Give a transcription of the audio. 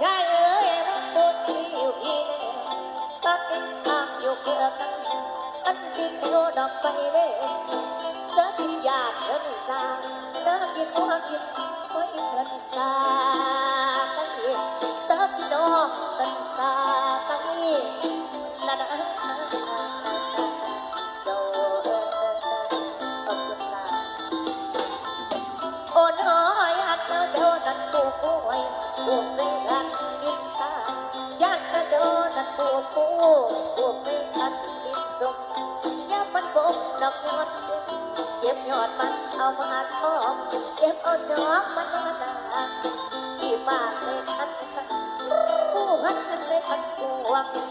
ชายเอ้ปวดที่อยู่ตัก็นทาอยู่เกือบอันสิ้นโยดอกไปเลยเจอที่ยากเดินสาจอกินหัวกินหัวกินเดินสา ปลูกปูปลูกเสกันดินสุกยับมันบกดอกยอดเก็บยอดมันเอามาอัดทองเก็บเอาจอกมันมาดาที่บ้านเสกันฉันผู้หันเสกันปวง